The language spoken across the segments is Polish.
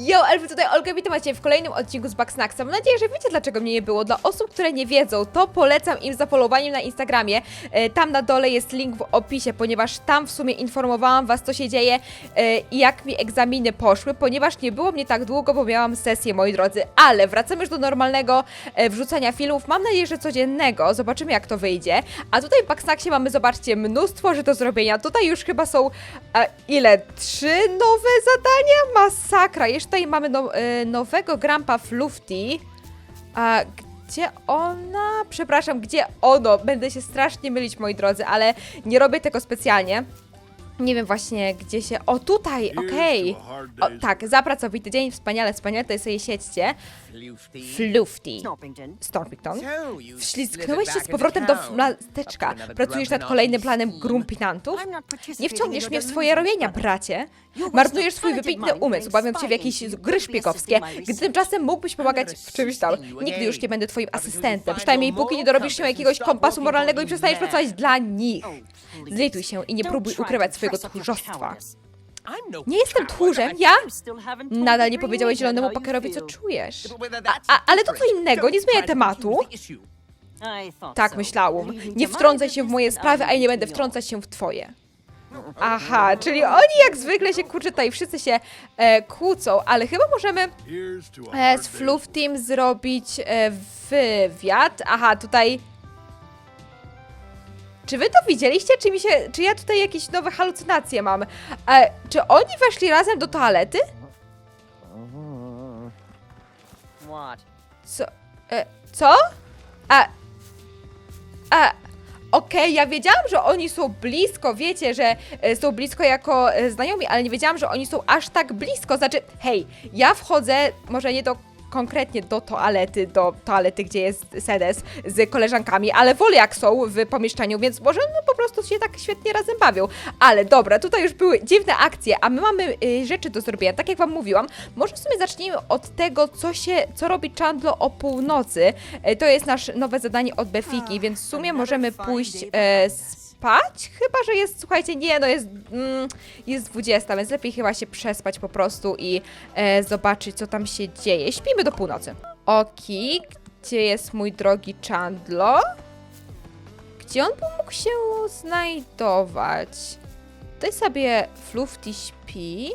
Yo, Elfy, tutaj Olga, witam Cię w kolejnym odcinku z Backsnacksa. Mam nadzieję, że wiecie dlaczego mnie nie było. Dla osób, które nie wiedzą, to polecam im zapolowaniem na Instagramie. E, Tam na dole jest link w opisie, ponieważ tam w sumie informowałam Was, co się dzieje e, i jak mi egzaminy poszły, ponieważ nie było mnie tak długo, bo miałam sesję, moi drodzy. Ale wracamy już do normalnego e, wrzucania filmów. Mam nadzieję, że codziennego. Zobaczymy, jak to wyjdzie. A tutaj w Backsnacksie mamy, zobaczcie, mnóstwo rzeczy do zrobienia. Tutaj już chyba są e, ile? Trzy nowe zadania? Masakra. Jeszcze tutaj mamy no, e, nowego Grampa Flufty. A gdzie ona? Przepraszam, gdzie ono? Będę się strasznie mylić, moi drodzy, ale nie robię tego specjalnie. Nie wiem właśnie, gdzie się... O, tutaj! Okej! O, tak, za pracowity dzień, wspaniale, wspaniale, tutaj sobie siedźcie. Flufty. Stormington. Wślizgnąłeś Wślizgnąłeś się z powrotem do miasteczka. Pracujesz nad kolejnym planem grumpinantów? Nie wciągniesz mnie w swoje robienia, bracie. Marnujesz swój wybitny umysł, bawiąc się w jakieś gry szpiegowskie, gdy tymczasem mógłbyś pomagać w czymś tam. Nigdy już nie będę twoim asystentem, przynajmniej póki nie dorobisz się jakiegoś kompasu moralnego i przestaniesz pracować dla nich. Zlituj się i nie próbuj ukrywać swojego tchórzostwa. Nie jestem tchórzem, ja? Nadal nie powiedziałeś zielonemu pokerowi, co czujesz. A, a, ale to co innego, nie zmienia tematu. Tak myślałam. Nie wtrącaj się w moje sprawy, a ja nie będę wtrącać się w twoje. Aha, czyli oni jak zwykle się kurczę tutaj wszyscy się e, kłócą, ale chyba możemy e, z Fluff Team zrobić e, wywiad. Aha, tutaj. Czy wy to widzieliście? Czy mi się. Czy ja tutaj jakieś nowe halucynacje mam? E, czy oni weszli razem do toalety? What? Co? E, co? A. A. Okej, ja wiedziałam, że oni są blisko, wiecie, że e, są blisko jako e, znajomi, ale nie wiedziałam, że oni są aż tak blisko. Znaczy, hej, ja wchodzę, może nie do konkretnie do toalety, do toalety, gdzie jest sedes z koleżankami, ale wolę jak są w pomieszczeniu, więc może no, po prostu się tak świetnie razem bawią. Ale dobra, tutaj już były dziwne akcje, a my mamy y, rzeczy do zrobienia. Tak jak wam mówiłam, może w sumie zacznijmy od tego, co się, co robi Chandlo o północy. E, to jest nasze nowe zadanie od Befiki, więc w sumie możemy pójść e, spać? Chyba, że jest, słuchajcie, nie, no jest, mm, jest 20, więc lepiej chyba się przespać po prostu i e, zobaczyć, co tam się dzieje. Śpimy do północy. Oki, gdzie jest mój drogi Chandlo? Gdzie on by mógł się znajdować? Tutaj sobie Flufty śpi.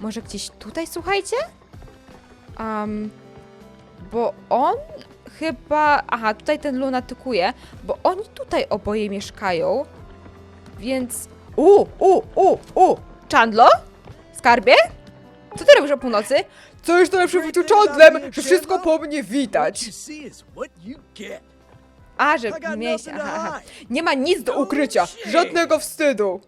Może gdzieś tutaj, słuchajcie? Um, bo on chyba... Aha, tutaj ten lunatykuje, bo oni tutaj oboje mieszkają, więc... U, u, u, u! Chandlo? Skarbie? Co ty robisz o północy? Co już najlepsze w życiu Chandlem, że wszystko po mnie widać. A, że miałeś... Aha, aha. Nie ma nic do ukrycia, żadnego wstydu.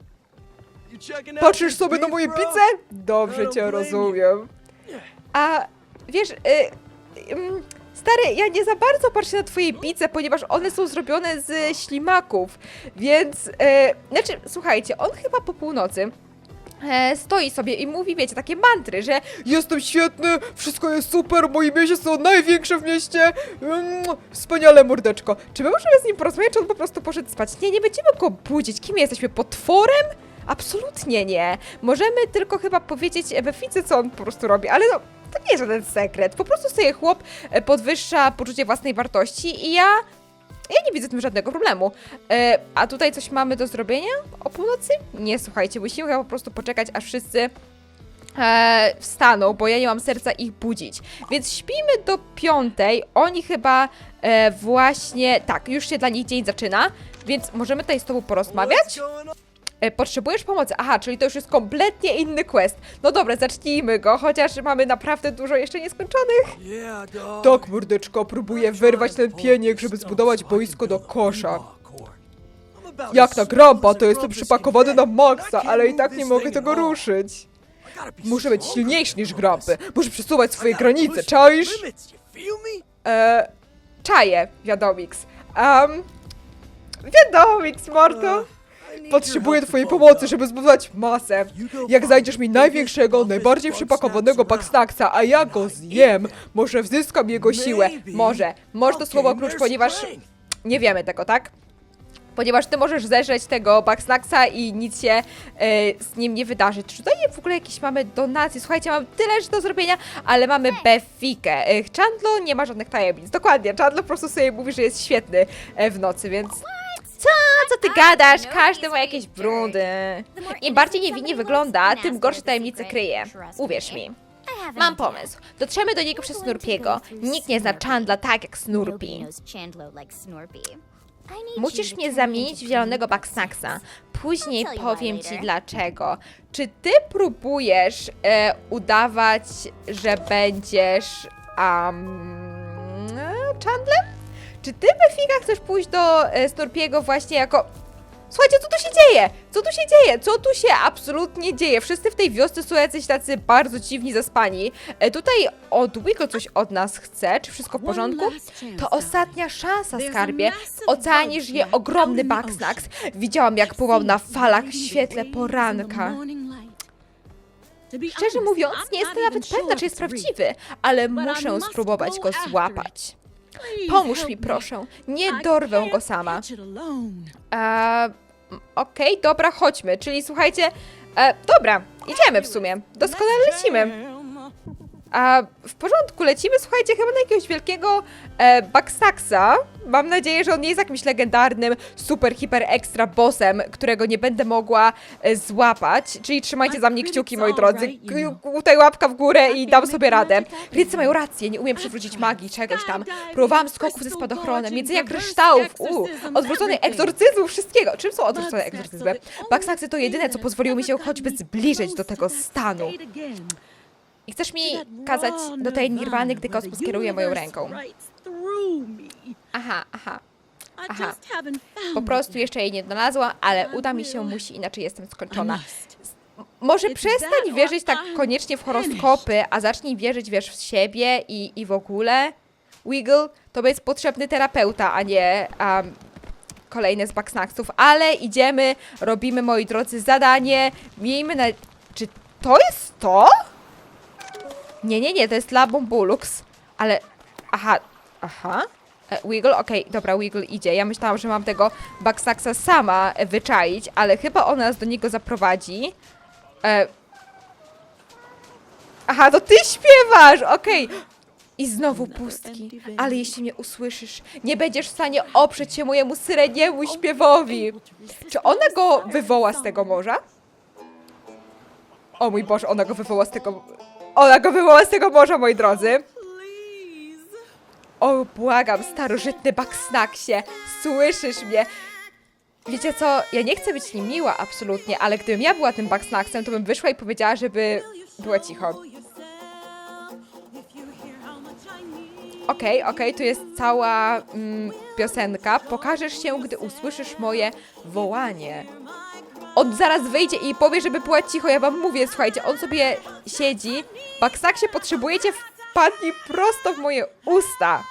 Patrzysz sobie na moje pice? Dobrze cię rozumiem. A wiesz, y, ym, stary, ja nie za bardzo patrzę na twoje pice, ponieważ one są zrobione z ślimaków, więc, y, znaczy, słuchajcie, on chyba po północy e, stoi sobie i mówi, wiecie, takie mantry, że jestem świetny, wszystko jest super, moje mieście są największe w mieście, mm, wspaniale mordeczko. Czy my możemy z nim porozmawiać, czy on po prostu poszedł spać? Nie, nie będziemy go budzić. Kim jesteśmy? Potworem? Absolutnie nie. Możemy tylko chyba powiedzieć Befice, co on po prostu robi, ale no, to nie jest żaden sekret. Po prostu sobie chłop e, podwyższa poczucie własnej wartości i ja... Ja nie widzę w tym żadnego problemu. E, a tutaj coś mamy do zrobienia o północy? Nie, słuchajcie, musimy po prostu poczekać, aż wszyscy e, wstaną, bo ja nie mam serca ich budzić. Więc śpimy do piątej. Oni chyba e, właśnie... Tak, już się dla nich dzień zaczyna, więc możemy tutaj z tobą porozmawiać? E, Potrzebujesz pomocy? Aha, czyli to już jest kompletnie inny quest. No dobra, zacznijmy go, chociaż mamy naprawdę dużo jeszcze nieskończonych. Tak, mordeczko, próbuję wyrwać ten pieniek, żeby zbudować boisko do kosza. Jak na grampa, to jestem przypakowany na maksa, ale i tak nie mogę tego ruszyć. Muszę być silniejszy niż grampy. Muszę przesuwać swoje granice, czaisz? Eee, czaję, wiadomix. Um, wiadomix, mordo. Potrzebuję twojej pomocy, żeby zbudować masę. Jak znajdziesz mi największego, najbardziej przypakowanego Bugsnacksa, a ja go zjem, może wzyskam jego siłę. Może. Może to słowo klucz, ponieważ nie wiemy tego, tak? Ponieważ ty możesz zeżreć tego Backsnacksa i nic się e, z nim nie wydarzy. Czy tutaj w ogóle jakieś mamy donacje? Słuchajcie, mam tyle rzeczy do zrobienia, ale mamy Befikę. E, Chandlo nie ma żadnych tajemnic. Dokładnie, Chandlo po prostu sobie mówi, że jest świetny e, w nocy, więc... Co? Ty gadasz? Każdy ma jakieś brudy. Im bardziej niewinnie wygląda, tym gorsze tajemnice kryje. Uwierz mi. Mam pomysł. Dotrzemy do niego przez Snurpiego. Nikt nie zna Chandla tak jak Snurpi. Musisz mnie zamienić w zielonego Backsnacksa. Później powiem ci dlaczego. Czy ty próbujesz e, udawać, że będziesz um, Chandlem? Czy ty, Befika, chcesz pójść do e, Snurpiego właśnie jako... Słuchajcie, co tu się dzieje? Co tu się dzieje? Co tu się absolutnie dzieje? Wszyscy w tej wiosce są jacyś tacy bardzo dziwni, zaspani. E, tutaj od Wiggle coś od nas chce. Czy wszystko w porządku? To ostatnia szansa, skarbie. W oceanie żyje ogromny Backsnacks. Widziałam, jak pływał na falach w świetle poranka. Szczerze mówiąc, nie jestem nawet pewna, czy jest prawdziwy, ale muszę spróbować go złapać. Pomóż mi, proszę. Nie dorwę go sama. Eee, Okej, dobra, chodźmy. Czyli słuchajcie, e, dobra, idziemy w sumie. Doskonale lecimy. A w porządku, lecimy, słuchajcie, chyba na jakiegoś wielkiego e. Mam nadzieję, że on nie jest jakimś legendarnym, super, hiper, ekstra bossem, którego nie będę mogła e, złapać. Czyli trzymajcie za mnie kciuki, moi drodzy. K- Tutaj łapka w górę i dam sobie radę. Krytycy mają rację, nie umiem przywrócić magii, czegoś tam. Próbowałam skoków ze spadochronem, jedzenia kryształów, u, odwróconych egzorcyzmów, wszystkiego. Czym są odwrócone egzorcyzmy? Backsnacksy to jedyne, co pozwoliło mi się choćby zbliżyć do tego stanu. I chcesz mi kazać do tej nirwany, gdy kosmos kieruje moją ręką. Aha, aha. Aha. Po prostu jeszcze jej nie znalazłam, ale uda mi się, musi, inaczej jestem skończona. Może przestań wierzyć tak koniecznie w horoskopy, a zacznij wierzyć, wiesz, w siebie i, i w ogóle. Wiggle, to jest potrzebny terapeuta, a nie um, kolejne z backsnacksów, ale idziemy, robimy, moi drodzy, zadanie. Miejmy na... Czy to jest to? Nie, nie, nie, to jest La Bombulux. Ale, aha, aha. E, Wiggle, okej, dobra, Wiggle idzie. Ja myślałam, że mam tego Backsnacksa sama e, wyczaić, ale chyba ona nas do niego zaprowadzi. E... Aha, to ty śpiewasz, okej. I znowu pustki. Ale jeśli mnie usłyszysz, nie będziesz w stanie oprzeć się mojemu syreniemu śpiewowi. Czy ona go wywoła z tego morza? O mój Boże, ona go wywoła z tego... Ona go wywoła z tego morza, moi drodzy. O, błagam, starożytny Backsnacksie, słyszysz mnie? Wiecie co, ja nie chcę być niemiła absolutnie, ale gdybym ja była tym Backsnacksem, to bym wyszła i powiedziała, żeby była cicho. Okej, okej, tu jest cała mm, piosenka. Pokażesz się, gdy usłyszysz moje wołanie. On zaraz wyjdzie i powie, żeby była cicho, ja wam mówię, słuchajcie, on sobie siedzi, Backsnacksie potrzebujecie, wpadnij prosto w moje usta.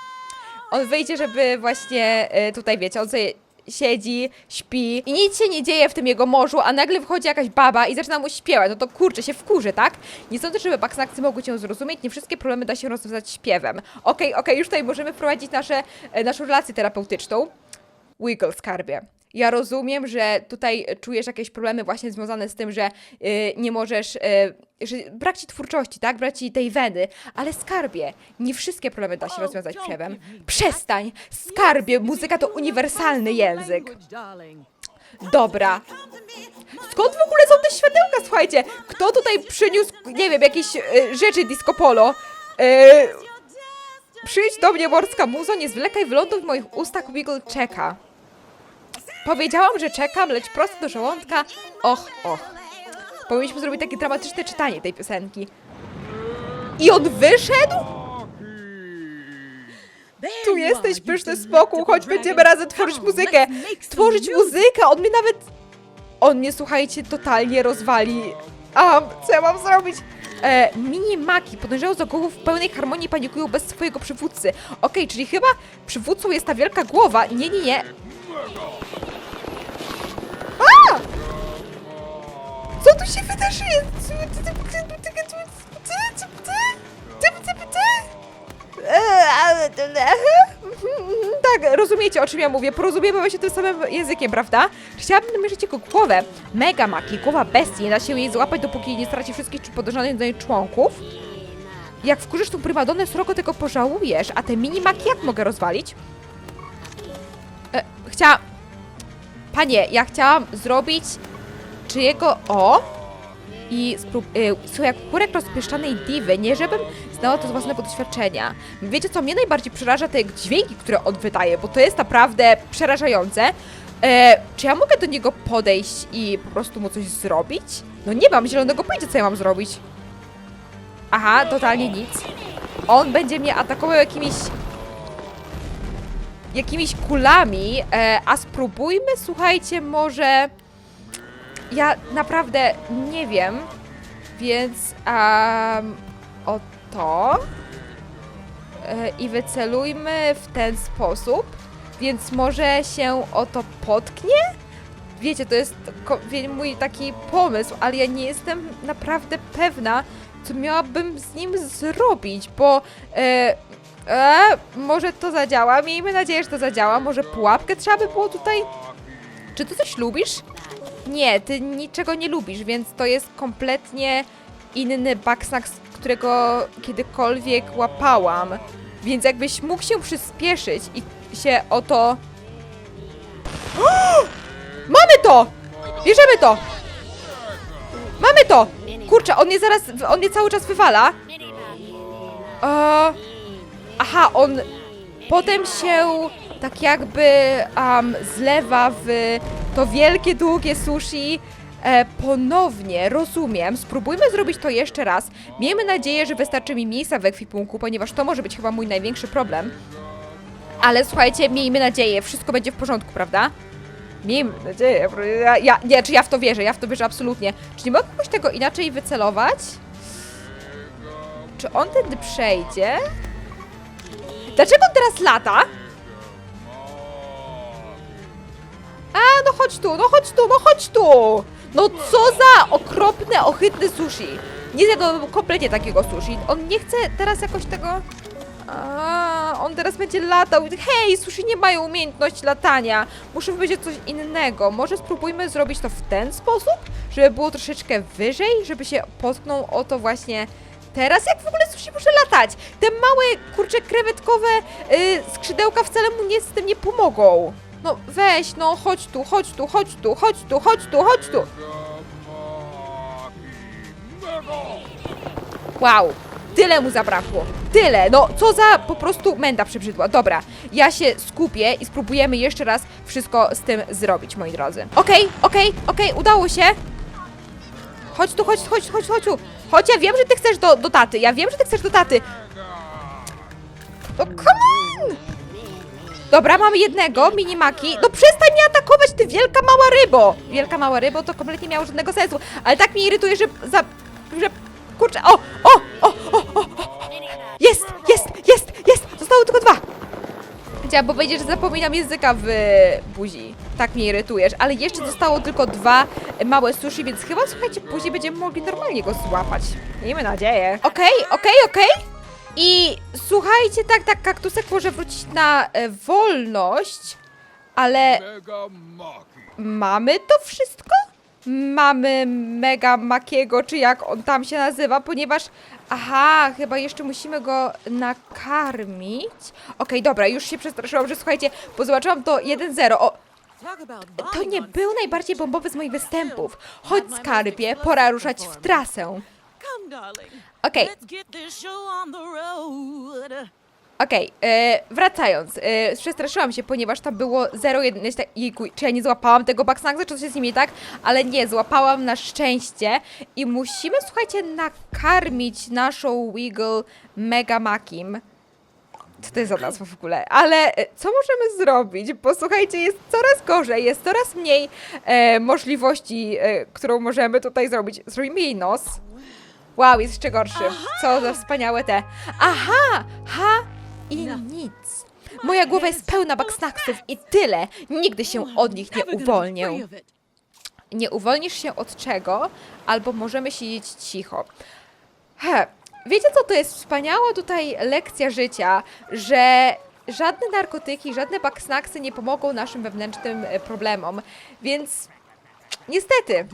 On wyjdzie, żeby właśnie y, tutaj, wiecie, on sobie siedzi, śpi i nic się nie dzieje w tym jego morzu, a nagle wchodzi jakaś baba i zaczyna mu śpiewać, no to kurczę, się wkurzy, tak? Nie sądzę, żeby Backsnacksy mogły cię zrozumieć, nie wszystkie problemy da się rozwiązać śpiewem. Okej, okej, już tutaj możemy prowadzić nasze, e, naszą relację terapeutyczną. Wiggle, skarbie. Ja rozumiem, że tutaj czujesz jakieś problemy właśnie związane z tym, że y, nie możesz, y, że brak ci twórczości, tak? Brak ci tej weny, ale skarbie, nie wszystkie problemy da się rozwiązać śpiewem. Przestań! Skarbie, muzyka to uniwersalny język. Dobra. Skąd w ogóle są te światełka, słuchajcie? Kto tutaj przyniósł, nie wiem, jakieś y, rzeczy disco polo? Y, przyjdź do mnie, morska muzo, nie zwlekaj, wyląduj w moich ustach, Wiggle czeka. Powiedziałam, że czekam, leć prosto do żołądka. Och, och. Powinniśmy zrobić takie dramatyczne czytanie tej piosenki. I on wyszedł? Tu jesteś, pyszny spokój, choć będziemy razem tworzyć muzykę. Tworzyć muzykę, on mnie nawet... On mnie, słuchajcie, totalnie rozwali. A, co ja mam zrobić? E, mini maki podążają za głową w pełnej harmonii panikują bez swojego przywódcy. Okej, czyli chyba przywódcą jest ta wielka głowa. Nie, nie, nie. Ty- ty? E, ale- Tak, rozumiecie, o czym ja mówię. Porozumiemy się tym samym językiem, prawda? Chciałabym namierzyć jego głowę. Mega Maki, głowa bestii. Nie da się jej złapać, dopóki nie straci wszystkich podejrzanych do niej członków. Jak wkurzysz tą prymadonnę, srogo tego pożałujesz. A te mini-maki jak mogę rozwalić? E, chciałam... Panie, ja chciałam zrobić czyjego... O! I. Y, słuchaj, jak kurek rozpieszczanej diwy, nie żebym znała to z własnego doświadczenia. Wiecie co, mnie najbardziej przeraża te dźwięki, które on wydaje, bo to jest naprawdę przerażające. E, czy ja mogę do niego podejść i po prostu mu coś zrobić? No nie mam zielonego pojęcia, co ja mam zrobić. Aha, totalnie nic. On będzie mnie atakował jakimiś jakimiś kulami, e, a spróbujmy, słuchajcie, może... Ja naprawdę nie wiem, więc um, o to e, i wycelujmy w ten sposób, więc może się o to potknie? Wiecie, to jest mój taki pomysł, ale ja nie jestem naprawdę pewna, co miałabym z nim zrobić, bo e, e, może to zadziała, miejmy nadzieję, że to zadziała, może pułapkę trzeba by było tutaj... Czy ty coś lubisz? Nie, ty niczego nie lubisz, więc to jest kompletnie inny backsnack, którego kiedykolwiek łapałam. Więc jakbyś mógł się przyspieszyć i się o to... Mamy to! Bierzemy to! Mamy to! Kurczę, on mnie zaraz, on mnie cały czas wywala. Aha, on potem się tak jakby um, zlewa w to wielkie, długie sushi e, ponownie, rozumiem. Spróbujmy zrobić to jeszcze raz. Miejmy nadzieję, że wystarczy mi miejsca w ekwipunku, ponieważ to może być chyba mój największy problem. Ale słuchajcie, miejmy nadzieję, wszystko będzie w porządku, prawda? Miejmy nadzieję, ja, ja, nie, czy ja w to wierzę, ja w to wierzę absolutnie. Czy nie mogę jakoś tego inaczej wycelować? Czy on tędy przejdzie? Dlaczego on teraz lata? Chodź tu, no chodź tu, no chodź tu! No co za okropne, ohydne sushi. Nie zjadłabym kompletnie takiego sushi. On nie chce teraz jakoś tego... A, on teraz będzie latał. Hej, sushi nie mają umiejętności latania. Muszę wymyślić coś innego. Może spróbujmy zrobić to w ten sposób, żeby było troszeczkę wyżej, żeby się potknął o to właśnie teraz. Jak w ogóle sushi może latać? Te małe, kurcze, krewetkowe y, skrzydełka wcale mu nie z tym nie pomogą. No weź, no chodź tu, chodź tu, chodź tu, chodź tu, chodź tu, chodź tu. Wow, tyle mu zabrakło. Tyle, no co za po prostu menda przybrzydła. Dobra, ja się skupię i spróbujemy jeszcze raz wszystko z tym zrobić, moi drodzy. Okej, okej, okej, udało się. Chodź tu, chodź, chodź, chodź, chodź tu. Chodź, ja wiem, że ty chcesz do, do taty. Ja wiem, że ty chcesz do taty. No come on! Dobra, mamy jednego, minimaki. No przestań mnie atakować, ty wielka mała rybo! Wielka mała rybo to kompletnie nie miało żadnego sensu. Ale tak mnie irytuje, że za... że... Kurczę, o, o, o, o, o, o. Jest, jest, jest, jest! Zostały tylko dwa. Chciałam powiedzieć, że zapominam języka w buzi. Tak mnie irytujesz, ale jeszcze zostało tylko dwa małe sushi, więc chyba, słuchajcie, później będziemy mogli normalnie go złapać. Miejmy nadzieję. Okej, okej, okej. I słuchajcie, tak, tak, kaktusek może wrócić na e, wolność, ale mamy to wszystko? Mamy Mega Makiego, czy jak on tam się nazywa, ponieważ... Aha, chyba jeszcze musimy go nakarmić. Okej, dobra, już się przestraszyłam, że słuchajcie, bo zobaczyłam to 1-0. O, to nie był najbardziej bombowy z moich występów. Chodź, skarbie, pora ruszać w trasę. Okej. Okej, e, wracając, e, przestraszyłam się, ponieważ tam było 0,1, jest tak- jejku, czy ja nie złapałam tego backsnacksa, czy coś jest z nim nie tak, ale nie, złapałam na szczęście i musimy, słuchajcie, nakarmić naszą Wiggle Mega Makim. Co to jest za nazwa w ogóle? Ale e, co możemy zrobić? Bo słuchajcie, jest coraz gorzej, jest coraz mniej e, możliwości, e, którą możemy tutaj zrobić. Zrobimy jej nos. Wow, jest jeszcze gorszy. Co za wspaniałe te. Aha! Ha! I nic. Moja głowa jest pełna backsnacksów i tyle. Nigdy się od nich nie gonna be uwolnię. Nie uwolnisz się od czego, albo możemy siedzieć cicho. He, wiecie co, to jest wspaniała tutaj lekcja życia, że żadne narkotyki, żadne backsnacksy nie pomogą naszym wewnętrznym e, problemom, więc niestety,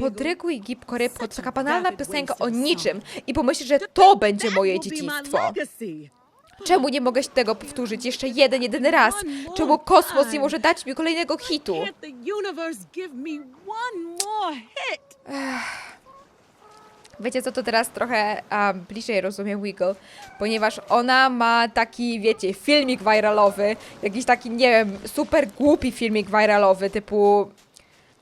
podryguj gipko rybko, to taka banalna piosenka o niczym i pomyśl, że to będzie moje dziedzictwo. Czemu nie mogę tego powtórzyć jeszcze jeden, jedyny raz? Czemu kosmos nie może dać mi kolejnego hitu? Hit? Wiecie co, to teraz trochę a, bliżej rozumiem Wiggle, ponieważ ona ma taki, wiecie, filmik viralowy, jakiś taki, nie wiem, super głupi filmik viralowy, typu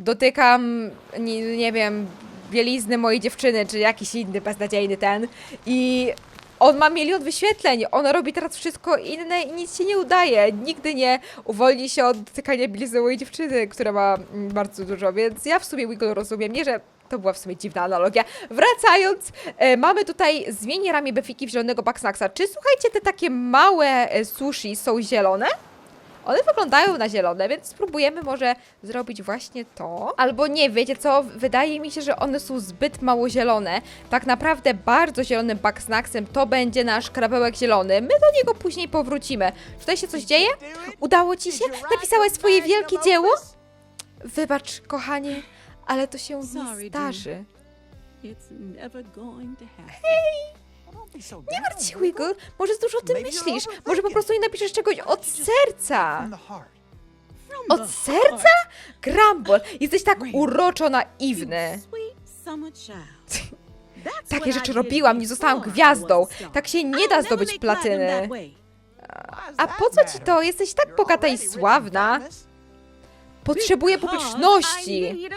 dotykam, nie, nie wiem, bielizny mojej dziewczyny, czy jakiś inny beznadziejny ten i on ma milion wyświetleń, ona robi teraz wszystko inne i nic się nie udaje, nigdy nie uwolni się od dotykania bielizny mojej dziewczyny, która ma mm, bardzo dużo, więc ja w sumie Wiggle rozumiem, nie, że to była w sumie dziwna analogia. Wracając, e, mamy tutaj zmienię ramię befiki w zielonego backsnacksa. Czy słuchajcie, te takie małe e, sushi są zielone? One wyglądają na zielone, więc spróbujemy może zrobić właśnie to. Albo nie, wiecie co? Wydaje mi się, że one są zbyt mało zielone. Tak naprawdę bardzo zielonym backsnacksem to będzie nasz krabełek zielony. My do niego później powrócimy. Tutaj się coś dzieje? Udało ci się? Napisałeś swoje wielkie dzieło? Wybacz, kochanie, ale to się nie zdarzy. It's Nie martw się, Wiggle. Może dużo o tym myślisz. Może po prostu nie napiszesz czegoś od serca. Od serca? Grumble, jesteś tak uroczo naiwny. Takie rzeczy robiłam, nie zostałam gwiazdą. Tak się nie da zdobyć platyny. A po co ci to? Jesteś tak bogata i sławna. Potrzebuję publiczności.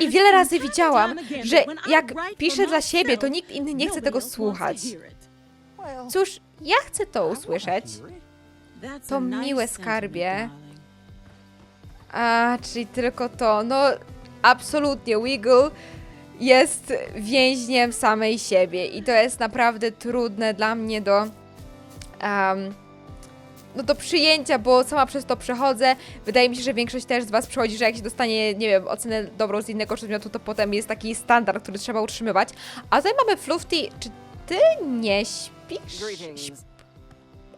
I wiele razy widziałam, że jak piszę dla siebie, to nikt inny nie chce tego słuchać. Cóż, ja chcę to usłyszeć. To miłe skarbie. A, czyli tylko to. No, absolutnie. Wiggle jest więźniem samej siebie i to jest naprawdę trudne dla mnie do. em, no do przyjęcia, bo sama przez to przechodzę. Wydaje mi się, że większość też z Was przechodzi, że jak się dostanie, nie wiem, ocenę dobrą z innego przedmiotu, to potem jest taki standard, który trzeba utrzymywać. A tutaj mamy Flufty. Czy Ty nie śpisz?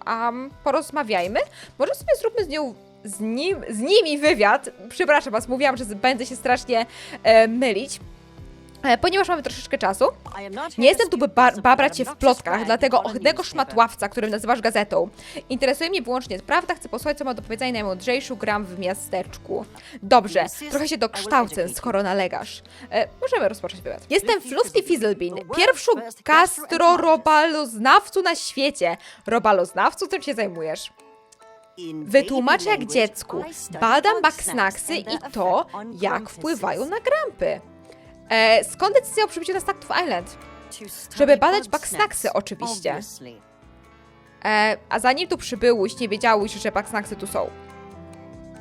Um, porozmawiajmy. Może sobie zróbmy z nią, z nim, z nimi wywiad. Przepraszam was, mówiłam, że będę się strasznie e, mylić. E, ponieważ mamy troszeczkę czasu. Nie jestem tu, by ba babrać się w plotkach, dlatego newspaper. szmatławca, którym nazywasz gazetą. Interesuje mnie wyłącznie prawda, chcę posłuchać, co ma do powiedzenia najmądrzejszy gram w miasteczku. Dobrze, trochę się dokształcę, skoro nalegasz. E, możemy rozpocząć wywiad. Jestem Fluffy Fizzlebean, pierwszą gastrorobaloznawcu na świecie. Robaloznawcu, czym się zajmujesz? Wytłumaczę jak dziecku. Badam backsnacksy i to, jak wpływają na grampy. E, skąd decyzja o przybyciu na Stacktów Island? Żeby badać backsnacksy, oczywiście. E, a zanim tu przybyłeś, nie wiedziałeś, że backsnacksy tu są.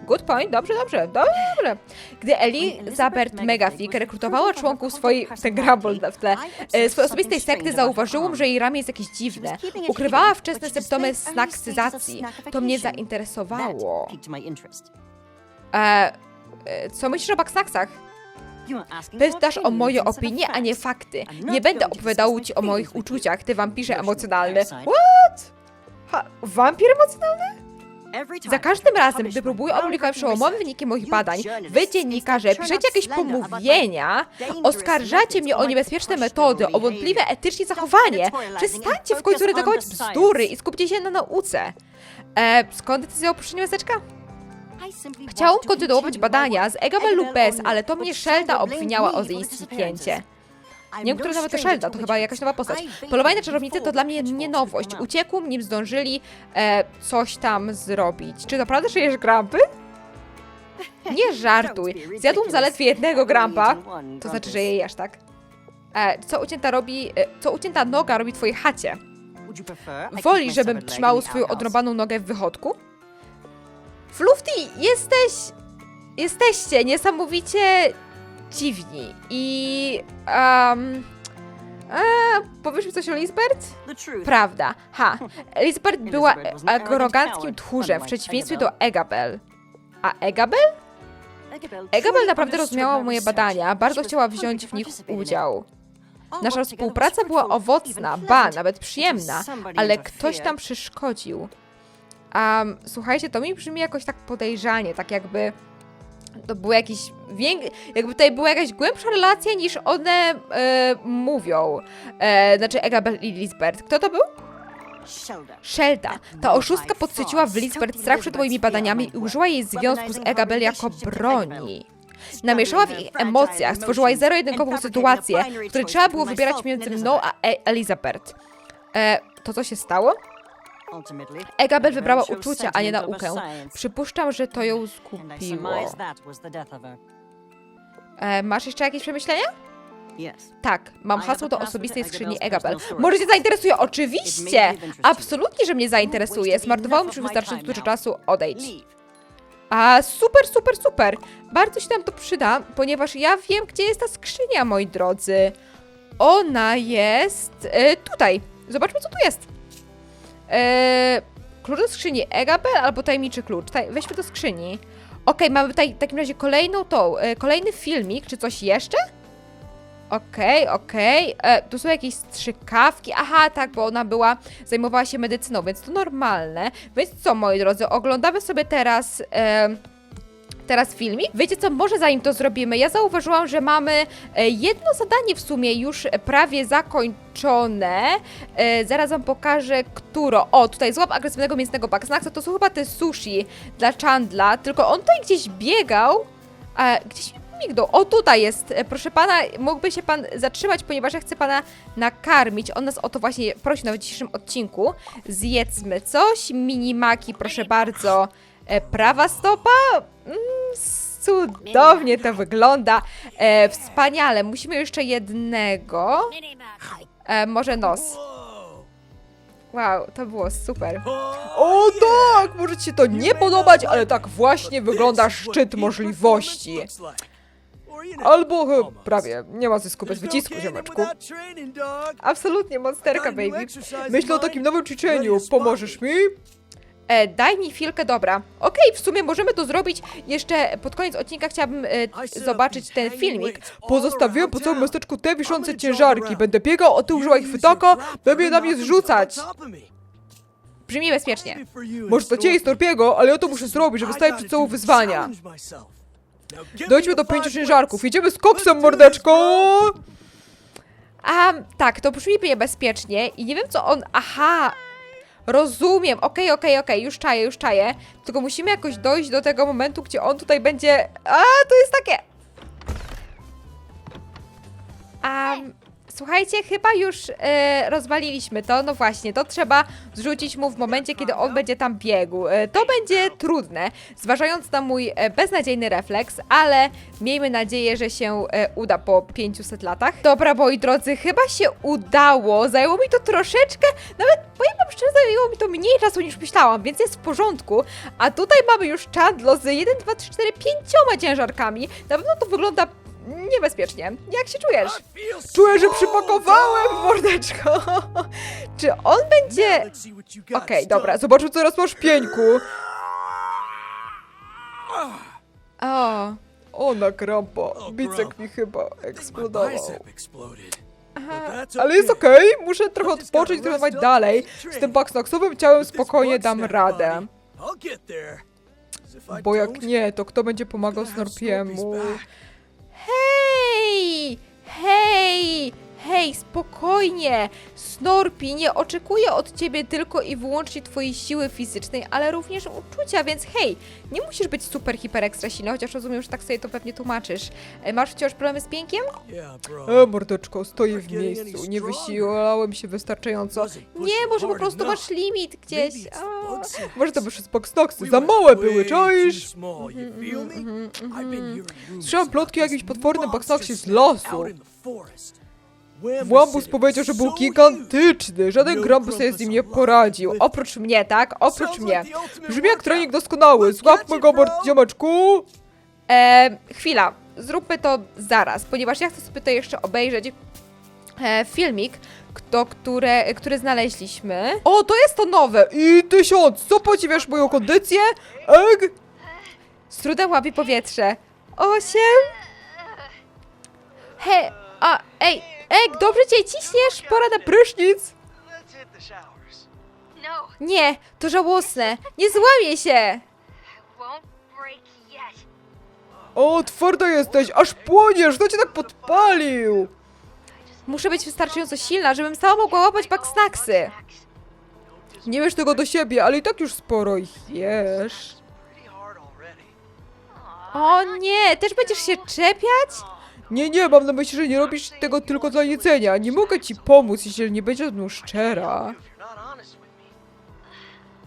Good point, dobrze, dobrze, dobrze. Gdy Elizabeth Megafik rekrutowała członków swojej, ten grumble w tle, e, swojej osobistej sekty, zauważyłam, że jej ramię jest jakieś dziwne. Ukrywała wczesne symptomy snaksyzacji. To mnie zainteresowało. E, e, co myślisz o backsnacksach? Pytasz o moje opinie, a nie fakty. Nie będę opowiadał ci o moich uczuciach, ty wampirze emocjonalny. What? Ha, wampir emocjonalny? Za każdym razem, gdy próbuję opublikować przełomowe wyniki moich badań, wy dziennikarze piszecie jakieś pomówienia, oskarżacie mnie o niebezpieczne metody, o wątpliwe etycznie zachowanie. Przestańcie w końcu redagować bzdury i skupcie się na nauce. E, skąd decyzja o opuszczeniu miasteczka? Chciałam kontynuować badania z Egabel lub bez, ale to mnie Shelda obwiniała o jej zniknięcie. Nie wiem, która nawet to Shelda, to chyba jakaś nowa postać. Polowanie na czarownicę to dla mnie nie nowość. Uciekł, nim zdążyli e, coś tam zrobić. Czy naprawdę żyjesz grampy? Nie żartuj. Zjadłam zaledwie jednego grampa. To znaczy, że je jesz, tak? E, co ucięta robi, e, co ucięta noga robi twojej chacie? Woli, żebym trzymał swoją odrąbaną nogę w wychodku? Flufty, jesteś... Jesteście niesamowicie dziwni i... Um, a, powiesz mi coś o Lisbeth? Prawda. Ha. Lisbeth była e- aroganckim tchórzem w przeciwieństwie do Egabel. A Egabel? Egabel naprawdę rozumiała moje badania, bardzo chciała wziąć w nich udział. Nasza współpraca była owocna, ba, nawet przyjemna, ale ktoś tam przeszkodził. Um, słuchajcie, to mi brzmi jakoś tak podejrzanie, tak jakby to było jakiś wiek... jakby tutaj była jakaś głębsza relacja niż one e, mówią. E, znaczy Egabel i Lisbeth. Kto to był? Shelda. Ta oszustka podsyciła w Lisbeth strach przed moimi badaniami i użyła jej związku z Egabel jako broni. Namieszała w ich emocjach, stworzyła zero-jedynkową sytuację, w której trzeba było wybierać między mną a e Elizabeth. E, to co się stało? Egabel wybrała uczucia, a nie naukę. Przypuszczam, że to ją zgubiło. E, masz jeszcze jakieś przemyślenia? Tak, mam hasło do osobistej skrzyni Egabel. Może cię zainteresuje? Oczywiście! Absolutnie, że mnie zainteresuje. Smartowało mi już wystarczająco dużo czasu. Odejdź. A super, super, super. Bardzo się nam to przyda, ponieważ ja wiem, gdzie jest ta skrzynia, moi drodzy. Ona jest e, tutaj. Zobaczmy, co tu jest. E, klucz do skrzyni Egabel albo tajemniczy klucz. Taj, weźmy do skrzyni. Okej, mamy tutaj w takim razie kolejną tą, e, kolejny filmik, czy coś jeszcze? Okej, okej. E, Tu są jakieś strzykawki. Aha, tak, bo ona była, zajmowała się medycyną, więc to normalne. Więc co, moi drodzy, oglądamy sobie teraz. E, Teraz filmik. Wiecie co, może zanim to zrobimy, ja zauważyłam, że mamy e, jedno zadanie w sumie już prawie zakończone. E, zaraz wam pokażę, któro. O, tutaj złap agresywnego mięsnego baksnaxa, to są chyba te sushi dla Chandla, tylko on tutaj gdzieś biegał, a gdzieś mignął. O, tutaj jest. E, Proszę pana, mógłby się pan zatrzymać, ponieważ ja chcę pana nakarmić. On nas o to właśnie prosi na dzisiejszym odcinku. Zjedzmy coś. Minimaki, proszę bardzo. E, prawa stopa? Mm, cudownie to wygląda. E, wspaniale. Musimy jeszcze jednego. E, może nos. Wow, to było super. O tak! Może ci się to nie podobać, ale tak właśnie wygląda szczyt możliwości. Albo prawie, nie ma zysku bez wycisku, ziomeczku. Absolutnie, monsterka, baby. Myślę o takim nowym ćwiczeniu. Pomożesz mi? E, daj mi chwilkę, dobra. Okej, w sumie możemy to zrobić. Jeszcze pod koniec odcinka chciałabym e, zobaczyć ten filmik. Pozostawiłem po całym miasteczku te wiszące ciężarki. Będę biegał, a ty użyła ich chwytaka, będę je na mnie zrzucać. Brzmi bezpiecznie. Może to cię i Storpiego, ale ja to muszę zrobić, żeby stać przed sobą wyzwania. Dojdźmy do pięciu ciężarków. Jedziemy z koksem, mordeczko! A, tak, to brzmi niebezpiecznie i nie wiem co on... Aha! Rozumiem, okej, okej, okej, już czaję, już czaję. Tylko musimy jakoś dojść do tego momentu, gdzie on tutaj będzie... A, to jest takie... A, słuchajcie, chyba już e, rozwaliliśmy to. No właśnie, to trzeba zrzucić mu w momencie, kiedy on będzie tam biegł. E, to będzie trudne, zważając na mój e, beznadziejny refleks, ale miejmy nadzieję, że się e, uda po 500 latach. Dobra, moi drodzy, chyba się udało. Zajęło mi to troszeczkę, nawet powiem wam szczerze, zajęło mi to mniej czasu niż myślałam, więc jest w porządku. A tutaj mamy już Chandlo z 1, 2, 3, 4, 5 ciężarkami. Na pewno to wygląda niebezpiecznie. Jak się czujesz? Czuję, że przypakowałem, mordeczko. Czy on będzie... Okej, dobra, zobaczmy, co teraz masz pieńku. O, o na krampa. Bicek mi chyba eksplodował. Aha, ale jest okej, muszę trochę odpocząć i trenować dalej. Z tym baksnaksowym ciałem spokojnie dam radę. Bo jak nie, to kto będzie pomagał Snorpiemu? Hej! Spokojnie! Snorpi nie oczekuje od ciebie tylko i wyłącznie twojej siły fizycznej, ale również uczucia, więc hej, nie musisz być super, hiper, ekstra silny, chociaż rozumiem, że tak sobie to pewnie tłumaczysz. E, Masz wciąż problemy z piękiem? E, mordeczko, stoję w miejscu, nie wysilałem się wystarczająco. Nie, może po prostu masz limit gdzieś. A, może to wyszły z boxnoxy, za małe były, czaisz? Słyszałem plotki o jakimś potwornym boxnoxie z lasu. Włambus powiedział, że był gigantyczny. Żaden grąb sobie z nim nie poradził. Oprócz mnie, tak? Oprócz mnie. Brzmi jak trening doskonały. Złapmy go, ziomeczku. E, chwila. Zróbmy to zaraz, ponieważ ja chcę sobie to jeszcze obejrzeć e, filmik, kto, które, który znaleźliśmy. O, to jest to nowe! I tysiąc! Co podziwiasz moją kondycję? Eg? Z trudem łapie powietrze. Osiem? He, a, ej, Ek, dobrze cię ciśniesz? Pora na prysznic. Let's hit the showers. No, Nie, to żałosne. Nie złamie się. I won't break yet. O, twarda jesteś, aż płoniesz, kto cię tak podpalił? Muszę być wystarczająco silna, żebym sama mogła łapać backsnacksy. Nie wiesz tego do siebie, ale i tak już sporo ich jesz. Pretty hard already. O nie, też będziesz się czepiać? Nie, nie, mam na myśli, że nie robisz tego tylko dla jedzenia. Nie mogę ci pomóc, jeśli nie będziesz mną szczera.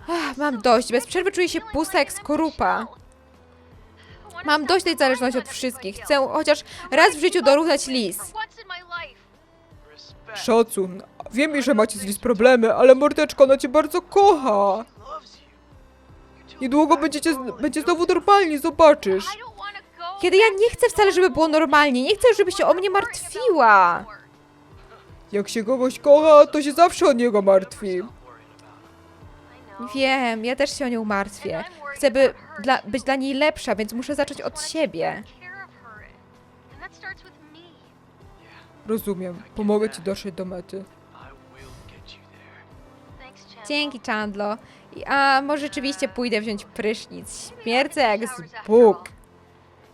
Ach, mam dość, bez przerwy czuję się pusta jak skorupa. Mam dość tej zależności od wszystkich. Chcę chociaż raz w życiu dorównać Liz. Szacun. Wiem, że macie z Liz problemy, ale mordeczko, ona cię bardzo kocha. Niedługo będziecie, będzie znowu normalni, zobaczysz. Kiedy ja nie chcę wcale, żeby było normalnie, nie chcę, żeby się o mnie martwiła. Jak się kogoś kocha, to się zawsze o niego martwi. Wiem, ja też się o nią martwię. Chcę by dla, być dla niej lepsza, więc muszę zacząć od siebie. Rozumiem, pomogę ci dotrzeć do mety. Dzięki, Chandlo. I- A może rzeczywiście pójdę wziąć prysznic. Śmierdzę jak z Bóg.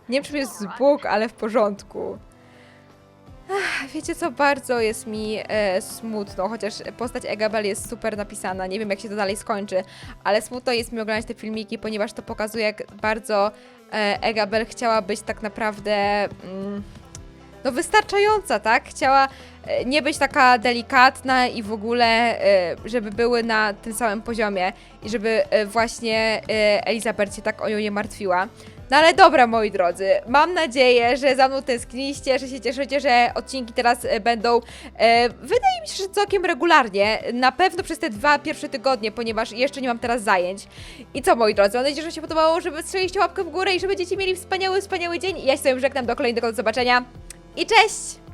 Nie wiem, jest z Bóg, ale w porządku. Ach, wiecie co, bardzo jest mi e, smutno, chociaż postać Egabel jest super napisana, nie wiem jak się to dalej skończy, ale smutno jest mi oglądać te filmiki, ponieważ to pokazuje jak bardzo e, Egabel chciała być tak naprawdę mm, no wystarczająca, tak? Chciała e, nie być taka delikatna i w ogóle, e, żeby były na tym samym poziomie i żeby e, właśnie Elizabeth się tak o nią nie martwiła. No ale dobra, moi drodzy, mam nadzieję, że za mną tęskniliście, że się cieszycie, że odcinki teraz e, będą, e, wydaje mi się, że całkiem regularnie, na pewno przez te dwa pierwsze tygodnie, ponieważ jeszcze nie mam teraz zajęć. I co, moi drodzy, mam nadzieję, że się podobało, żeby strzeliście łapkę w górę i że będziecie mieli wspaniały, wspaniały dzień i ja się z wami żegnam do kolejnego do zobaczenia i cześć!